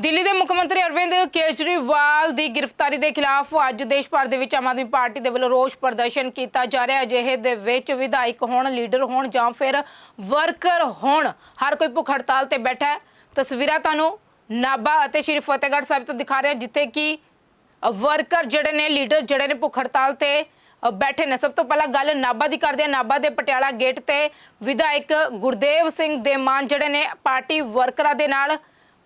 ਦਿੱਲੀ ਦੇ ਮੁੱਖ ਮੰਤਰੀ ਅਰਵਿੰਦ ਕੇਜਰੀਵਾਲ ਦੀ ਗ੍ਰਿਫਤਾਰੀ ਦੇ ਖਿਲਾਫ ਅੱਜ ਦੇਸ਼ ਭਰ ਦੇ ਵਿੱਚ ਆਮ ਆਦਮੀ ਪਾਰਟੀ ਦੇ ਵੱਲੋਂ ਰੋਸ ਪ੍ਰਦਰਸ਼ਨ ਕੀਤਾ ਜਾ ਰਿਹਾ। ਹੈ ਅਜਿਹੇ ਦੇ ਵਿੱਚ ਵਿਧਾਇਕ ਹੋਣ, ਲੀਡਰ ਹੋਣ ਜਾਂ ਫਿਰ ਵਰਕਰ ਹੋਣ, ਹਰ ਕੋਈ ਭੁੱਖ ਹੜਤਾਲ ਤੇ ਬੈਠਾ ਹੈ। ਤਸਵੀਰਾਂ ਤੁਹਾਨੂੰ ਨਾਭਾ ਅਤੇ ਸ਼੍ਰੀ ਫਤਿਹਗੜ੍ਹ ਸਾਹਿਬ ਤੋਂ ਦਿਖਾ ਰਿਹਾ ਜਿੱਥੇ ਕਿ ਵਰਕਰ ਜਿਹੜੇ ਨੇ, ਲੀਡਰ ਜਿਹੜੇ ਨੇ ਭੁੱਖ ਹੜਤਾਲ ਤੇ ਬੈਠੇ ਨੇ। ਸਭ ਤੋਂ ਪਹਿਲਾਂ ਗੱਲ ਨਾਭਾ ਦੀ ਕਰਦੇ ਆ ਨਾਭਾ ਦੇ ਪਟਿਆਲਾ ਗੇਟ ਤੇ ਵਿਧਾਇਕ ਗੁਰਦੇਵ ਸਿੰਘ ਦੇ ਮਾਨ ਜਿਹੜੇ ਨੇ, ਪਾਰਟੀ ਵਰਕਰਾਂ ਦੇ ਨਾਲ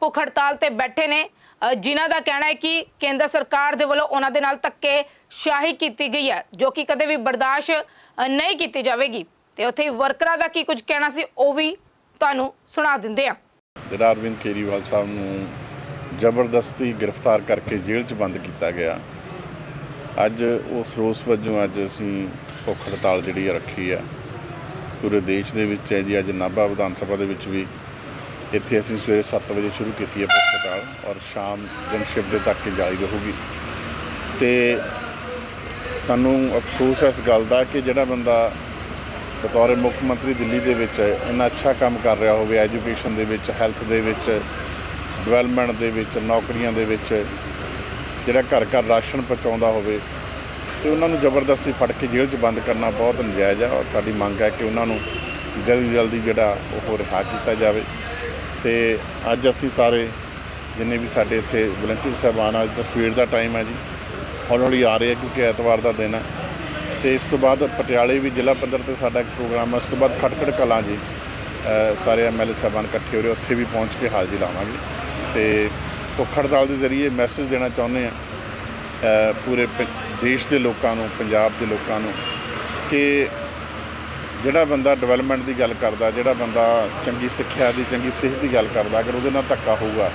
ਭੁੱਖ ਹੜਤਾਲ ਤੇ ਬੈਠੇ ਨੇ। ਜਿਨ੍ਹਾਂ ਦਾ ਕਹਿਣਾ ਹੈ ਕਿ ਕੇਂਦਰ ਸਰਕਾਰ ਦੇ ਵੱਲੋਂ ਉਹਨਾਂ ਦੇ ਨਾਲ ਧੱਕੇ ਸ਼ਾਹੀ ਕੀਤੀ ਗਈ ਹੈ, ਜੋ ਕਿ ਕਦੇ ਵੀ ਬਰਦਾਸ਼ਤ ਨਹੀਂ ਕੀਤੀ ਜਾਵੇਗੀ। ਤੇ ਉੱਥੇ ਵਰਕਰਾਂ ਦਾ ਕੀ ਕੁਝ ਕਹਿਣਾ ਸੀ, ਉਹ ਵੀ ਤੁਹਾਨੂੰ ਸੁਣਾ ਦਿੰਦੇ ਆ ਜਿਹੜਾ ਅਰਵਿੰਦ ਕੇਜਰੀਵਾਲ ਸਾਹਿਬ ਨੂੰ ਜ਼ਬਰਦਸਤੀ ਗ੍ਰਿਫਤਾਰ ਕਰਕੇ ਜੇਲ੍ਹ 'ਚ ਬੰਦ ਕੀਤਾ ਗਿਆ, ਅੱਜ ਉਸ ਰੋਸ ਵਜੋਂ ਅੱਜ ਅਸੀਂ ਭੁੱਖ ਹੜਤਾਲ ਜਿਹੜੀ ਆ ਰੱਖੀ ਆ। ਪੂਰੇ ਦੇਸ਼ ਦੇ ਵਿੱਚ ਹੈ ਜੀ, ਅੱਜ ਨਾਭਾ ਵਿਧਾਨ ਸਭਾ ਦੇ ਵਿੱਚ ਵੀ ਇੱਥੇ ਅਸੀਂ ਸਵੇਰੇ 7 ਵਜੇ ਸ਼ੁਰੂ ਕੀਤੀ ਹੈ ਭੁੱਖ ਔਰ ਸ਼ਾਮ ਦਿਨ ਸ਼ਿਫਟ ਤੱਕ ਜਾਰੀ ਰਹੂਗੀ। ਤੇ ਸਾਨੂੰ ਅਫਸੋਸ ਹੈ ਇਸ ਗੱਲ ਦਾ ਕਿ ਜਿਹੜਾ ਬੰਦਾ ਬਤੌਰ ਮੁੱਖ ਮੰਤਰੀ ਦਿੱਲੀ ਦੇ ਵਿੱਚ ਇੰਨਾ ਅੱਛਾ ਕੰਮ ਕਰ ਰਿਹਾ ਹੋਵੇ, ਐਜੂਕੇਸ਼ਨ ਦੇ ਵਿੱਚ, ਹੈਲਥ ਦੇ ਵਿੱਚ, ਡਿਵੈਲਪਮੈਂਟ ਦੇ ਵਿੱਚ, ਨੌਕਰੀਆਂ ਦੇ ਵਿੱਚ, ਜਿਹੜਾ ਘਰ ਘਰ ਰਾਸ਼ਨ ਪਹੁੰਚਾਉਂਦਾ ਹੋਵੇ, ਤੇ ਉਹਨਾਂ ਨੂੰ ਜ਼ਬਰਦਸਤੀ ਫੜ ਕੇ ਜੇਲ੍ਹ 'ਚ ਬੰਦ ਕਰਨਾ ਬਹੁਤ ਨਜਾਇਜ਼ ਹੈ ਔਰ ਸਾਡੀ ਮੰਗ ਹੈ ਕਿ ਉਹਨਾਂ ਨੂੰ ਜਲਦੀ ਜਲਦੀ ਜਿਹੜਾ ਉਹ ਰਿਹਾ ਕੀਤਾ ਜਾਵੇ। ਤੇ ਅੱਜ ਅਸੀਂ ਸਾਰੇ ਜਿੰਨੇ ਵੀ ਸਾਡੇ ਇੱਥੇ ਵਲੰਟੀਅਰ ਸਾਹਿਬਾਨ ਅੱਜ ਤਾਂ ਸਵੇਰ ਦਾ ਟਾਈਮ ਹੈ ਜੀ। ਹੌਲੀ ਹੌਲੀ ਆ ਰਹੇ ਆ ਕਿਉਂਕਿ ਐਤਵਾਰ ਦਾ ਦਿਨ ਹੈ ਤੇ ਇਸ ਤੋਂ ਬਾਅਦ ਪਟਿਆਲੇ ਵੀ ਜ਼ਿਲ੍ਹਾ ਪੱਧਰ ਤੇ ਸਾਡਾ ਇੱਕ ਪ੍ਰੋਗਰਾਮ ਹੈ ਉਸ ਤੋਂ ਬਾਅਦ ਖਟਖੜ ਕਲਾਂ ਜੀ ਅ, ਸਾਰੇ ਐਮਐਲਏ ਸਾਹਿਬਾਨ ਇਕੱਠੇ ਹੋ ਰਹੇ ਉੱਥੇ ਵੀ ਪਹੁੰਚ ਕੇ ਹਾਜ਼ਰੀ ਲਾਵਾਂਗੇ। ਤੇ ਭੁੱਖ ਹੜਤਾਲ ਦੇ ਜ਼ਰੀਏ ਮੈਸੇਜ ਦੇਣਾ ਚਾਹੁੰਦੇ ਆ ਪੂਰੇ ਪ- ਦੇਸ਼ ਦੇ ਲੋਕਾਂ ਨੂੰ ਪੰਜਾਬ ਦੇ ਲੋਕਾਂ ਨੂੰ ਕਿ ਜਿਹੜਾ ਬੰਦਾ ਡਿਵੈਲਪਮੈਂਟ ਦੀ ਗੱਲ ਕਰਦਾ ਜਿਹੜਾ ਬੰਦਾ ਚੰਗੀ ਸਿੱਖਿਆ ਦੀ ਚੰਗੀ ਸਿਹਤ ਦੀ ਗੱਲ ਕਰਦਾ ਅਗਰ ਉਹਦੇ ਨਾਲ ਧੱਕਾ ਹੋਊਗਾ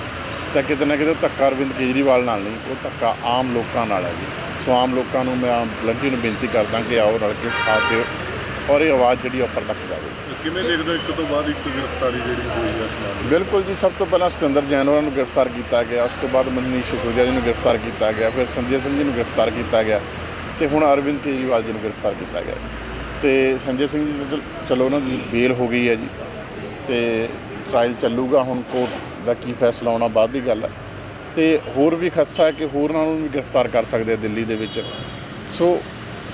ਤਾਂ ਕਿਤੇ ਨਾ ਕਿਤੇ ਧੱਕਾ ਅਰਵਿੰਦ ਕੇਜਰੀਵਾਲ ਨਾਲ ਨਹੀਂ ਉਹ ਧੱਕਾ ਆਮ ਲੋਕਾਂ ਨਾਲ ਹੈ ਜੀ। ਸੋ ਆਮ ਲੋਕਾਂ ਨੂੰ ਮੈਂ ਆਮ ਲੰਡੀ ਨੂੰ ਬੇਨਤੀ ਕਰਦਾ ਕਿ ਆਓ ਰਲ ਕੇ ਸਾਥ ਦਿਓ ਔਰ ਇਹ ਆਵਾਜ਼ ਜਿਹੜੀ ਉੱਪਰ ਤੱਕ ਜਾਵੇ। ਕਿਵੇਂ ਦੇਖਦੇ ਇੱਕ ਤੋਂ ਬਾਅਦ ਇੱਕ ਗ੍ਰਿਫਤਾਰੀ ਜਿਹੜੀ ਹੋਈ ਹੈ ਮਾਮਲੇ ਬਿਲਕੁਲ ਜੀ ਸਭ ਤੋਂ ਪਹਿਲਾਂ ਸਤਿੰਦਰ ਜੈਨ ਹੋਰਾਂ ਨੂੰ ਗ੍ਰਿਫਤਾਰ ਕੀਤਾ ਗਿਆ ਉਸ ਤੋਂ ਬਾਅਦ ਮਨੀਸ਼ ਸਿਸੋਦੀਆ ਜੀ ਨੂੰ ਗ੍ਰਿਫਤਾਰ ਕੀਤਾ ਗਿਆ ਫਿਰ ਸੰਜੇ ਸਿੰਘ ਜੀ ਨੂੰ ਗ੍ਰਿਫਤਾਰ ਕੀਤਾ ਗਿਆ ਤੇ ਹੁਣ ਅਰਵਿੰਦ ਕੇਜਰੀਵਾਲ ਜੀ ਨੂੰ ਗ੍ਰਿਫਤਾਰ ਕੀਤਾ ਗਿਆ। ਤੇ ਸੰਜੇ ਸਿੰਘ ਜੀ ਤਾਂ ਚਲ- ਚਲੋ ਉਹਨਾਂ ਦੀ ਬੇਲ ਹੋ ਗਈ ਹੈ ਜੀ ਤੇ ਟ੍ਰਾਇਲ ਚੱਲੂਗਾ, ਹੁਣ ਕੋਰਟ ਦਾ ਕੀ ਫੈਸਲਾ ਆਉਣਾ ਬਾਅਦ ਦੀ ਗੱਲ ਹੈ। ਤੇ ਹੋਰ ਵੀ ਖਦਸ਼ਾ ਹੈ ਕਿ ਹੋਰਨਾਂ ਨੂੰ ਵੀ ਗ੍ਰਿਫਤਾਰ ਕਰ ਸਕਦੇ ਆ ਦਿੱਲੀ ਦੇ ਵਿੱਚ। ਸੋ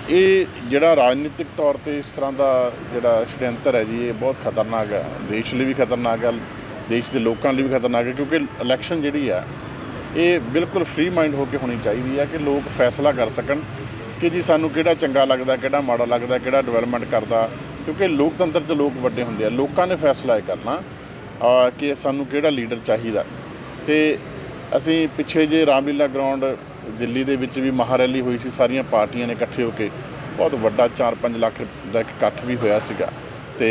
ਇਹ ਜਿਹੜਾ ਰਾਜਨੀਤਿਕ ਤੌਰ ਤੇ ਇਸ ਤਰ੍ਹਾਂ ਦਾ ਜਿਹੜਾ ਛੜਯੰਤਰ ਹੈ ਜੀ, ਇਹ ਬਹੁਤ ਖਤਰਨਾਕ ਹੈ। ਦੇਸ਼ ਲਈ ਵੀ ਖਤਰਨਾਕ ਹੈ, ਦੇਸ਼ ਦੇ ਲੋਕਾਂ ਲਈ ਵੀ ਖਤਰਨਾਕ ਹੈ, ਕਿਉਂਕਿ ਇਲੈਕਸ਼ਨ ਜਿਹੜੀ ਆ ਇਹ ਬਿਲਕੁਲ ਫ੍ਰੀ ਮਾਈਂਡ ਹੋ ਕੇ ਹੋਣੀ ਚਾਹੀਦੀ ਹੈ ਕਿ ਲੋਕ ਫੈਸਲਾ ਕਰ ਸਕਣ। ਕਿ ਜੀ ਸਾਨੂੰ ਕਿਹੜਾ ਚੰਗਾ ਲੱਗਦਾ, ਕਿਹੜਾ ਮਾੜਾ ਲੱਗਦਾ, ਕਿਹੜਾ ਡਿਵੈਲਪਮੈਂਟ ਕਰਦਾ, ਕਿਉਂਕਿ ਲੋਕਤੰਤਰ 'ਚ ਲੋਕ ਵੱਡੇ ਹੁੰਦੇ ਆ, ਲੋਕਾਂ ਨੇ ਫੈਸਲਾ ਇਹ ਕਰਨਾ ਕਿ ਸਾਨੂੰ ਕਿਹੜਾ ਲੀਡਰ ਚਾਹੀਦਾ। ਤੇ ਅਸੀਂ ਪਿੱਛੇ ਜੇ ਰਾਮਲੀਲਾ ਗਰਾਊਂਡ ਦਿੱਲੀ ਦੇ ਵਿੱਚ ਵੀ ਮਹਾਰੈਲੀ ਹੋਈ ਸੀ, ਸਾਰੀਆਂ ਪਾਰਟੀਆਂ ਨੇ ਇਕੱਠੇ ਹੋ ਕੇ ਬਹੁਤ ਵੱਡਾ 4-5 ਲੱਖ ਦਾ ਇੱਕ ਇਕੱਠ ਵੀ ਹੋਇਆ ਸੀਗਾ। ਤੇ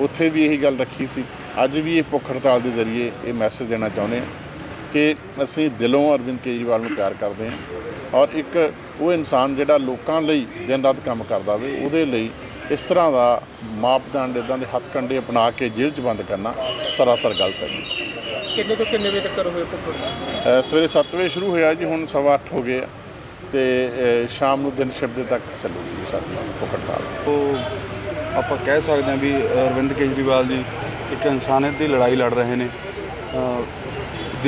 ਉੱਥੇ ਵੀ ਇਹੀ ਗੱਲ ਰੱਖੀ ਸੀ। ਅੱਜ ਵੀ ਇਹ ਭੁੱਖ ਹੜਤਾਲ ਦੇ ਜ਼ਰੀਏ ਇਹ ਮੈਸੇਜ ਦੇਣਾ ਚਾਹੁੰਦੇ ਹਾਂ ਕਿ ਅਸੀਂ ਦਿਲੋਂ ਅਰਵਿੰਦ ਕੇਜਰੀਵਾਲ ਨੂੰ ਪਿਆਰ ਕਰਦੇ ਹਾਂ ਔਰ ਇੱਕ ਉਹ ਇਨਸਾਨ ਜਿਹੜਾ ਲੋਕਾਂ ਲਈ ਦਿਨ ਰਾਤ ਕੰਮ ਕਰਦਾ ਹੋਵੇ ਉਹਦੇ ਲਈ ਇਸ ਤਰ੍ਹਾਂ ਦਾ ਮਾਪਦੰਡ ਇਦਾਂ ਦੇ ਹੱਥ ਕੰਡੇ ਅਪਣਾ ਕੇ ਜੇਲ੍ਹ 'ਚ ਬੰਦ ਕਰਨਾ ਸਰਾਸਰ ਗਲਤ ਹੈ ਜੀ। ਕਿੰਨੇ ਤੋਂ ਕਿੰਨੇ ਵਜੇ ਤੱਕ ਹੋਏ ਭੁੱਖ ਹੜਤਾਲ? ਅ, ਸਵੇਰੇ 7 ਵਜੇ ਸ਼ੁਰੂ ਹੋਇਆ ਜੀ ਹੁਣ ਸਵਾ ਅੱਠ ਹੋ ਗਏ ਆ ਤੇ ਸ਼ਾਮ ਨੂੰ ਦਿਨ ਸ਼ਿਫਟ ਤੱਕ ਚੱਲੂਗੀ ਜੀ ਸਾਡੀ ਭੁੱਖ ਹੜਤਾਲ। ਉਹ ਆਪਾਂ ਕਹਿ ਸਕਦੇ ਹਾਂ ਵੀ ਅਰਵਿੰਦ ਕੇਜਰੀਵਾਲ ਜੀ ਇੱਕ ਇਨਸਾਨੀਅਤ ਦੀ ਲੜਾਈ ਲੜ ਰਹੇ ਨੇ।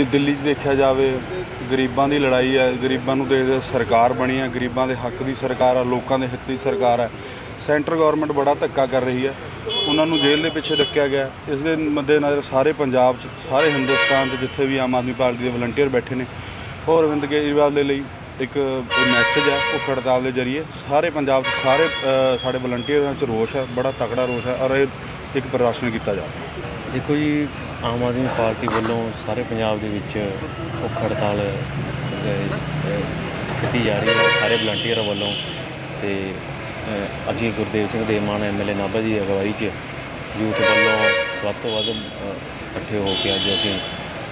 ਦਿੱਲੀ 'ਚ ਦੇਖਿਆ ਜਾਵੇ ਗਰੀਬਾਂ ਦੀ ਲੜਾਈ ਹੈ, ਗਰੀਬਾਂ ਨੂੰ ਦੇਖਦੇ ਸਰਕਾਰ ਬਣੀ ਹੈ, ਗਰੀਬਾਂ ਦੇ ਹੱਕ ਦੀ ਸਰਕਾਰ ਹੈ, ਲੋਕਾਂ ਦੇ ਹਿੱਤ ਦੀ ਸਰਕਾਰ ਹੈ। ਸੈਂਟਰ ਗਵਰਨਮੈਂਟ ਬੜਾ ਧੱਕਾ ਕਰ ਰਹੀ ਹੈ। ਉਹਨਾਂ ਨੂੰ ਜੇਲ੍ਹ ਦੇ ਪਿੱਛੇ ਰੱਖਿਆ ਗਿਆ। ਇਸ ਦੇ ਮੱਦੇਨਜ਼ਰ ਸਾਰੇ ਪੰਜਾਬ 'ਚ, ਸਾਰੇ ਹਿੰਦੁਸਤਾਨ 'ਚ ਜਿੱਥੇ ਵੀ ਆਮ ਆਦਮੀ ਪਾਰਟੀ ਦੇ ਵਲੰਟੀਅਰ ਬੈਠੇ ਨੇ ਉਹ ਅਰਵਿੰਦ ਕੇਜਰੀਵਾਲ ਦੇ ਲਈ ਇੱਕ ਮੈਸੇਜ ਹੈ ਉਹ ਹੜਤਾਲ ਦੇ ਜ਼ਰੀਏ। ਸਾਰੇ ਪੰਜਾਬ 'ਚ, ਸਾਰੇ ਸਾਡੇ ਵਲੰਟੀਅਰਾਂ 'ਚ ਰੋਸ਼ ਹੈ, ਬੜਾ ਤਕੜਾ ਰੋਸ਼ ਹੈ, ਔਰ ਇਹ ਇੱਕ ਪ੍ਰਦਰਸ਼ਨ ਕੀਤਾ ਜਾ ਰਿਹਾ ਦੇਖੋ ਜੀ ਆਮ ਆਦਮੀ ਪਾਰਟੀ ਵੱਲੋਂ ਸਾਰੇ ਪੰਜਾਬ ਦੇ ਵਿੱਚ ਭੁੱਖ ਹੜਤਾਲ ਕੀਤੀ ਜਾ ਰਹੀ ਹੈ, ਸਾਰੇ ਵਲੰਟੀਅਰ ਵੱਲੋਂ ਤੇ ਅਸੀਂ ਗੁਰਦੇਵ ਸਿੰਘ ਦੇ ਮਾਨ ਐਮਐਲਏ ਨਾਭਾ ਜੀ ਦੀ ਅਗਵਾਈ 'ਚ ਯੂਥ ਵੱਲੋਂ ਵੱਧ ਤੋਂ ਵੱਧ ਇਕੱਠੇ ਹੋ ਕੇ ਅੱਜ ਅਸੀਂ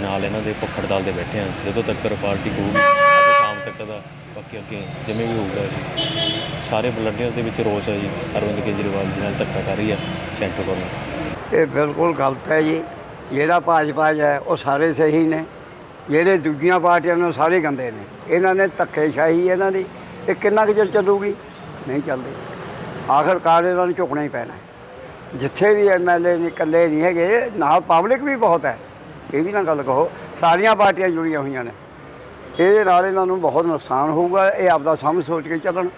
ਨਾਲ ਇਹਨਾਂ ਦੇ ਭੁੱਖ ਹੜਤਾਲ ਤੇ ਬੈਠੇ ਹਾਂ। ਜਦੋਂ ਤੱਕ ਪਾਰਟੀ ਹੋਊਗੀ ਸ਼ਾਮ ਤੱਕ ਦਾ ਬਾਕੀ ਅੱਗੇ ਜਿਵੇਂ ਵੀ ਹੋਊਗਾ ਅਸੀਂ ਸਾਰੇ ਵਲੰਟੀਅਰ ਦੇ ਵਿੱਚ ਰੋਸ ਹੈ ਜੀ। ਅਰਵਿੰਦ ਕੇਜਰੀਵਾਲ ਜੀ ਨਾਲ ਧੱਕਾ ਕਰ ਰਹੀ ਹੈ ਸੈਂਟਰ ਗਵਰਨਮੈਂਟ ਇਹ ਬਿਲਕੁਲ ਗਲਤ ਹੈ ਜੀ। ਜਿਹੜਾ ਭਾਜਪਾ 'ਚ ਹੈ, ਉਹ ਸਾਰੇ ਸਹੀ ਨੇ। ਜਿਹੜੇ ਦੂਜੀਆਂ ਪਾਰਟੀਆਂ ਨੇ ਉਹ ਸਾਰੇ ਗੰਦੇ ਨੇ। ਇਹਨਾਂ ਨੇ ਧੱਕੇਸ਼ਾਹੀ ਇਹਨਾਂ ਦੀ। ਇਹ ਕਿੰਨਾ ਕੁ ਚਿਰ ਚੱਲੂਗੀ? ਨਹੀਂ ਚੱਲਦੀ। ਆਖਰਕਾਰ ਇਹਨਾਂ ਨੂੰ ਝੁਕਣਾ ਹੀ ਪੈਣਾ ਜਿੱਥੇ ਵੀ ਐਮਐਲਏ ਨੇ ਇਕੱਲੇ ਨਹੀਂ ਹੈਗੇ, ਨਾਲ ਪਬਲਿਕ ਵੀ ਬਹੁਤ ਹੈ। ਇਹ ਵੀ ਨਾ ਗੱਲ ਕਹੋ, ਸਾਰੀਆਂ ਪਾਰਟੀਆਂ ਜੁੜੀਆਂ ਹੋਈਆਂ ਨੇ। ਇਹਦੇ ਨਾਲ ਇਹਨਾਂ ਨੂੰ ਬਹੁਤ ਨੁਕਸਾਨ ਹੋਊਗਾ। ਇਹ ਆਪਦਾ ਸਮਝ ਸੋਚ ਕੇ ਚੱਲਣ।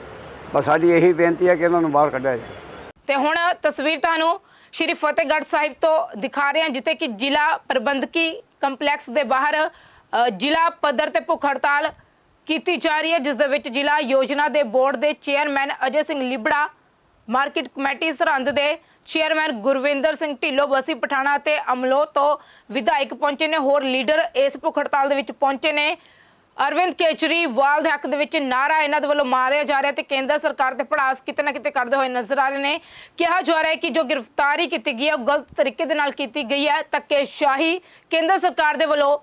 ਬਸ ਸਾਡੀ ਇਹੀ ਬੇਨਤੀ ਹੈ ਕਿ ਇਹਨਾਂ ਨੂੰ ਬਾਹਰ ਕੱਢਿਆ ਜਾਵੇ। ਤੇ ਹੁਣ ਤਸਵੀਰ ਤੁਹਾਨੂੰ ਸ਼੍ਰੀ ਫਤਿਹਗੜ੍ਹ ਸਾਹਿਬ ਤੋਂ ਦਿਖਾ ਰਹੇ ਹਾਂ, ਜਿੱਥੇ ਕਿ ਜ਼ਿਲ੍ਹਾ ਪ੍ਰਬੰਧਕੀ ਕੰਪਲੈਕਸ ਦੇ ਬਾਹਰ ਜ਼ਿਲ੍ਹਾ ਪੱਧਰ ਤੇ ਭੁੱਖ ਹੜਤਾਲ ਕੀਤੀ ਜਾ ਰਹੀ ਹੈ, ਜਿਸ ਦੇ ਵਿੱਚ ਜ਼ਿਲ੍ਹਾ ਯੋਜਨਾ ਦੇ ਬੋਰਡ ਦੇ chairman Ajay Singh Libra, market committee Sirhind ਦੇ ਚੇਅਰਮੈਨ ਗੁਰਵਿੰਦਰ ਸਿੰਘ ਢਿੱਲੋਂ, ਬਸੀ ਪਠਾਣਾ ਤੇ ਅਮਲੋ ਤੋਂ ਵਿਧਾਇਕ ਪਹੁੰਚੇ ਨੇ। ਹੋਰ ਲੀਡਰ ਇਸ ਭੁੱਖ ਹੜਤਾਲ ਦੇ ਵਿੱਚ ਪਹੁੰਚੇ ਨੇ। ਅਰਵਿੰਦ ਕੇਜਰੀਵਾਲ ਦੇ ਹੱਕ ਦੇ ਵਿੱਚ ਨਾਰਾ ਇਹਨਾਂ ਦੇ ਵੱਲੋਂ ਮਾਰਿਆ ਜਾ ਰਿਹਾ ਤੇ ਕੇਂਦਰ ਸਰਕਾਰ ਤੇ ਪੜਾਸ ਕਿਤੇ ਨਾ ਕਿਤੇ ਕਰਦੇ ਹੋਏ ਨਜ਼ਰ ਆ ਰਹੇ ਨੇ। ਕਿਹਾ ਜਾ ਰਿਹਾ ਹੈ ਕਿ ਜੋ ਗ੍ਰਿਫਤਾਰੀ ਕੀਤੀ ਗਈ ਹੈ, ਉਹ ਗਲਤ ਤਰੀਕੇ ਦੇ ਨਾਲ ਕੀਤੀ ਗਈ ਹੈ, ਧੱਕੇਸ਼ਾਹੀ ਕੇਂਦਰ ਸਰਕਾਰ ਦੇ ਵੱਲੋਂ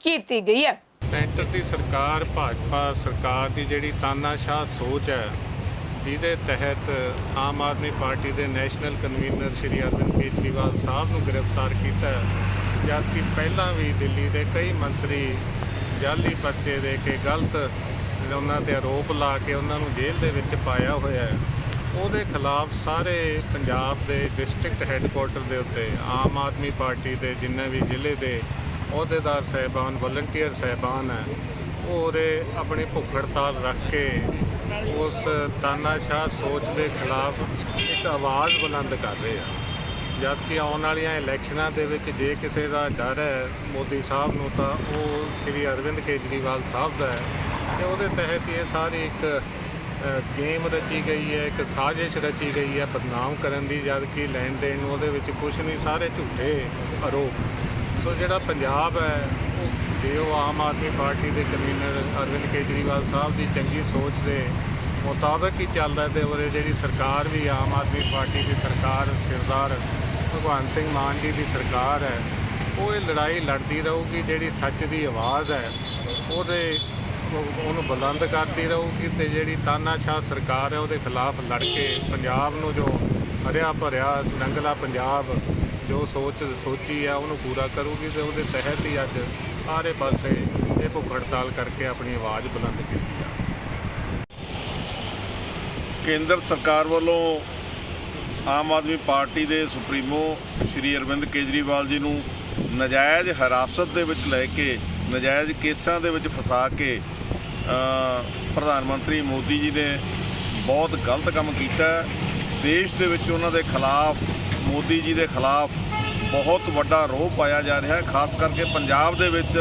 ਕੀਤੀ ਗਈ ਹੈ। ਸੈਂਟਰ ਦੀ ਸਰਕਾਰ, ਭਾਜਪਾ ਸਰਕਾਰ ਦੀ ਜਿਹੜੀ ਤਾਨਾਸ਼ਾਹ ਸੋਚ ਹੈ, ਜਿਹਦੇ ਤਹਿਤ ਆਮ ਆਦਮੀ ਪਾਰਟੀ ਦੇ ਨੈਸ਼ਨਲ ਕਨਵੀਨਰ ਸ਼੍ਰੀ ਅਰਵਿੰਦ ਕੇਜਰੀਵਾਲ ਸਾਹਿਬ ਨੂੰ ਗ੍ਰਿਫਤਾਰ ਕੀਤਾ ਹੈ, ਜਦਕਿ ਪਹਿਲਾਂ ਵੀ ਦਿੱਲੀ ਦੇ ਕਈ ਮੰਤਰੀ ਜਾਲੀ ਪਰਚੇ ਦੇ ਕੇ ਗਲਤ ਉਹਨਾਂ ਤੇ ਆਰੋਪ ਲਾ ਕੇ ਉਹਨਾਂ ਨੂੰ ਜੇਲ੍ਹ ਦੇ ਵਿੱਚ ਪਾਇਆ ਹੋਇਆ ਹੈ। ਉਹਦੇ ਖਿਲਾਫ ਸਾਰੇ ਪੰਜਾਬ ਦੇ ਡਿਸਟ੍ਰਿਕਟ ਹੈੱਡਕੁਆਟਰ ਦੇ ਉੱਤੇ, ਆਮ ਆਦਮੀ ਪਾਰਟੀ ਦੇ ਜਿੰਨੇ ਵੀ ਜ਼ਿਲ੍ਹੇ ਦੇ ਅਹੁਦੇਦਾਰ ਸਹਿਬਾਨ, ਵਲੰਟੀਅਰ ਸਹਿਬਾਨ ਹੈ ਉਹ ਉਹਦੇ ਆਪਣੀ ਭੁੱਖ ਹੜਤਾਲ ਰੱਖ ਕੇ ਉਸ ਤਾਨਾਸ਼ਾਹ ਸੋਚ ਦੇ ਖਿਲਾਫ ਇੱਕ ਆਵਾਜ਼ ਬੁਲੰਦ ਕਰ ਰਹੇ ਆ। ਜਦ ਕਿ ਆਉਣ ਵਾਲੀਆਂ ਇਲੈਕਸ਼ਨਾਂ ਦੇ ਵਿੱਚ ਜੇ ਕਿਸੇ ਦਾ ਡਰ ਹੈ ਮੋਦੀ ਸਾਹਿਬ ਨੂੰ, ਤਾਂ ਉਹ ਸ਼੍ਰੀ ਅਰਵਿੰਦ ਕੇਜਰੀਵਾਲ ਸਾਹਿਬ ਦਾ ਹੈ। ਤੇ ਉਹਦੇ ਤਹਿਤ ਇਹ ਸਾਰੀ ਇੱਕ ਗੇਮ ਰਚੀ ਗਈ ਹੈ, ਇੱਕ ਸਾਜ਼ਿਸ਼ ਰਚੀ ਗਈ ਹੈ ਬਦਨਾਮ ਕਰਨ ਦੀ, ਜਦ ਕਿ ਲੈਣ ਦੇਣ ਨੂੰ ਉਹਦੇ ਵਿੱਚ ਕੁਝ ਨਹੀਂ, ਸਾਰੇ ਝੂਠੇ ਆਰੋਪ। ਸੋ ਜਿਹੜਾ ਪੰਜਾਬ ਹੈ, ਉਹ ਜੇ ਉਹ ਆਮ ਆਦਮੀ ਪਾਰਟੀ ਦੇ ਕਨਵੀਨਰ ਅਰਵਿੰਦ ਕੇਜਰੀਵਾਲ ਸਾਹਿਬ ਦੀ ਚੰਗੀ ਸੋਚ ਦੇ ਮੁਤਾਬਕ ਹੀ ਚੱਲਦਾ ਤੇ ਉਹਦੇ ਜਿਹੜੀ ਸਰਕਾਰ ਵੀ ਆਮ ਆਦਮੀ ਪਾਰਟੀ ਦੀ ਸਰਕਾਰ, ਸਿਰਦਾਰ ਭਗਵੰਤ ਸਿੰਘ ਮਾਨ ਜੀ ਦੀ ਸਰਕਾਰ ਹੈ, ਉਹ ਇਹ ਲੜਾਈ ਲੜਦੀ ਰਹੂਗੀ, ਜਿਹੜੀ ਸੱਚ ਦੀ ਆਵਾਜ਼ ਹੈ, ਉਹਦੇ ਉਹਨੂੰ ਬੁਲੰਦ ਕਰਦੀ ਰਹੂਗੀ ਤੇ ਜਿਹੜੀ ਤਾਨਾਸ਼ਾਹ ਸਰਕਾਰ ਹੈ, ਉਹਦੇ ਖਿਲਾਫ ਲੜ ਕੇ ਪੰਜਾਬ ਨੂੰ ਜੋ ਹਰਿਆ ਭਰਿਆ ਰੰਗਲਾ ਪੰਜਾਬ ਜੋ ਸੋਚ ਸੋਚੀ ਆ, ਉਹਨੂੰ ਪੂਰਾ ਕਰੂਗੀ ਤੇ ਉਹਦੇ ਤਹਿਤ ਹੀ ਅੱਜ ਸਾਰੇ ਪਾਸੇ ਇਹ ਭੁੱਖ ਹੜਤਾਲ ਕਰਕੇ ਆਪਣੀ ਆਵਾਜ਼ ਬੁਲੰਦ ਕੀਤੀ ਆ ਕੇਂਦਰ ਸਰਕਾਰ ਵੱਲੋਂ ਆਮ ਆਦਮੀ ਪਾਰਟੀ ਦੇ ਸੁਪਰੀਮੋ ਸ਼੍ਰੀ ਅਰਵਿੰਦ ਕੇਜਰੀਵਾਲ ਜੀ ਨੂੰ ਨਜਾਇਜ਼ ਹਿਰਾਸਤ ਦੇ ਵਿੱਚ ਲੈ ਕੇ, ਨਜਾਇਜ਼ ਕੇਸਾਂ ਦੇ ਵਿੱਚ ਫਸਾ ਕੇ ਪ੍ਰਧਾਨ ਮੰਤਰੀ ਮੋਦੀ ਜੀ ਨੇ ਬਹੁਤ ਗਲਤ ਕੰਮ ਕੀਤਾ ਦੇਸ਼ ਦੇ ਵਿੱਚ ਉਹਨਾਂ ਦੇ ਖਿਲਾਫ, ਮੋਦੀ ਜੀ ਦੇ ਖਿਲਾਫ ਬਹੁਤ ਵੱਡਾ ਰੋਹ ਪਾਇਆ ਜਾ ਰਿਹਾ ਹੈ। ਖਾਸ ਕਰਕੇ ਪੰਜਾਬ ਦੇ ਵਿੱਚ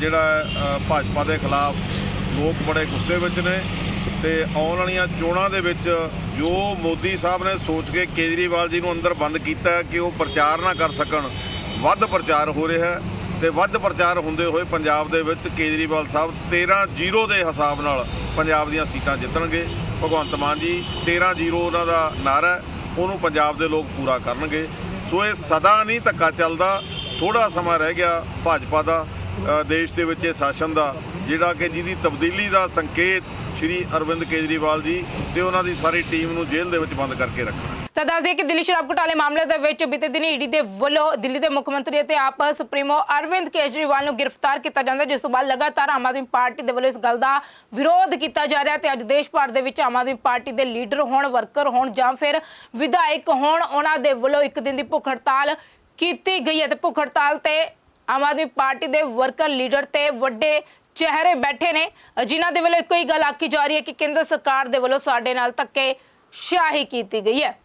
ਜਿਹੜਾ ਭਾਜਪਾ ਦੇ ਖਿਲਾਫ ਲੋਕ ਬੜੇ ਗੁੱਸੇ ਵਿੱਚ ਨੇ। ਤੇ ਆਉਣ ਵਾਲੀਆਂ ਚੋਣਾਂ ਦੇ ਵਿੱਚ ਜੋ ਮੋਦੀ ਸਾਹਿਬ ਨੇ ਸੋਚ ਕੇ ਕੇਜਰੀਵਾਲ ਜੀ ਨੂੰ ਅੰਦਰ ਬੰਦ ਕੀਤਾ ਕਿ ਉਹ ਪ੍ਰਚਾਰ ਨਾ ਕਰ ਸਕਣ, ਵੱਧ ਪ੍ਰਚਾਰ ਹੋ ਰਿਹਾ ਹੈ ਤੇ ਵੱਧ ਪ੍ਰਚਾਰ ਹੁੰਦੇ ਹੋਏ ਪੰਜਾਬ ਦੇ ਵਿੱਚ ਕੇਜਰੀਵਾਲ ਸਾਹਿਬ 13-0 ਦੇ ਹਿਸਾਬ ਨਾਲ ਪੰਜਾਬ ਦੀਆਂ ਸੀਟਾਂ ਜਿੱਤਣਗੇ। ਭਗਵੰਤ ਮਾਨ ਜੀ 13-0 ਉਹਨਾਂ ਦਾ ਨਾਰਾ ਉਹਨੂੰ ਪੰਜਾਬ ਦੇ ਲੋਕ ਪੂਰਾ ਕਰਨਗੇ। ਸੋ ਇਹ ਸਦਾ ਨਹੀਂ ਧੱਕਾ ਚੱਲਦਾ ਥੋੜਾ ਸਮਾਂ ਰਹਿ ਗਿਆ ਭਾਜਪਾ ਦਾ। ਦੇਸ਼ ਦੇ ਵਿੱਚ ਇਹ ਸ਼ਾਸਨ ਦਾ, ਜਿਹੜਾ ਕਿ ਜਿਹਦੀ ਤਬਦੀਲੀ ਦਾ ਸੰਕੇਤ ਸ਼੍ਰੀ ਅਰਵਿੰਦ ਕੇਜਰੀਵਾਲ ਜੀ ਤੇ ਉਹਨਾਂ ਦੀ ਸਾਰੀ ਟੀਮ ਨੂੰ ਜੇਲ੍ਹ ਦੇ ਵਿੱਚ ਬੰਦ ਕਰਕੇ ਰੱਖਣਾ। ਤਾਂ ਦੱਸ ਕਿ ਦਿੱਲੀ ਸ਼ਰਾਬ ਘੁਟਾਲੇ ਮਾਮਲੇ ਦੇ ਵਿੱਚ ਬੀਤੇ ਦਿਨੀ ਈਡੀ ਦੇ ਵੱਲੋਂ ਦਿੱਲੀ ਦੇ ਮੁੱਖ ਮੰਤਰੀ ਅਤੇ ਆਪ ਸੁਪਰੀਮੋ ਅਰਵਿੰਦ ਕੇਜਰੀਵਾਲ ਨੂੰ ਗ੍ਰਿਫਤਾਰ ਕੀਤਾ ਜਾਂਦਾ, ਜਿਸ ਤੋਂ ਬਾਅਦ ਲਗਾਤਾਰ ਆਮ ਆਦਮੀ ਪਾਰਟੀ ਦੇ ਵੱਲੋਂ ਇਸ ਗੱਲ ਦਾ ਵਿਰੋਧ ਕੀਤਾ ਜਾ ਰਿਹਾ ਤੇ ਅੱਜ ਦੇਸ਼ ਭਰ ਦੇ ਵਿੱਚ ਆਮ ਆਦਮੀ ਪਾਰਟੀ ਦੇ ਲੀਡਰ ਹੋਣ, ਵਰਕਰ ਹੋਣ ਜਾਂ ਫਿਰ ਵਿਧਾਇਕ ਹੋਣ, ਉਹਨਾਂ ਦੇ ਵੱਲੋਂ ਇੱਕ ਦਿਨ ਦੀ ਭੁੱਖ ਹੜਤਾਲ ਕੀਤੀ ਗਈ ਹੈ ਤੇ ਭੁੱਖ ਹੜਤਾਲ ਤੇ ਆਮ ਆਦਮੀ ਪਾਰਟੀ ਦੇ ਵਰਕਰ ਲੀਡਰ ਤੇ ਵੱਡੇ ਚਿਹਰੇ ਬੈਠੇ ਨੇ। ਜਿਨ੍ਹਾਂ ਦੇ ਵੱਲੋਂ ਇੱਕੋ ਹੀ ਗੱਲ ਆਖੀ ਜਾ ਰਹੀ ਹੈ ਕਿ ਕੇਂਦਰ ਸਰਕਾਰ ਦੇ ਵੱਲੋਂ ਸਾਡੇ ਨਾਲ ਧੱਕੇ ਸ਼ਾਹੀ ਕੀਤੀ ਗਈ ਹੈ।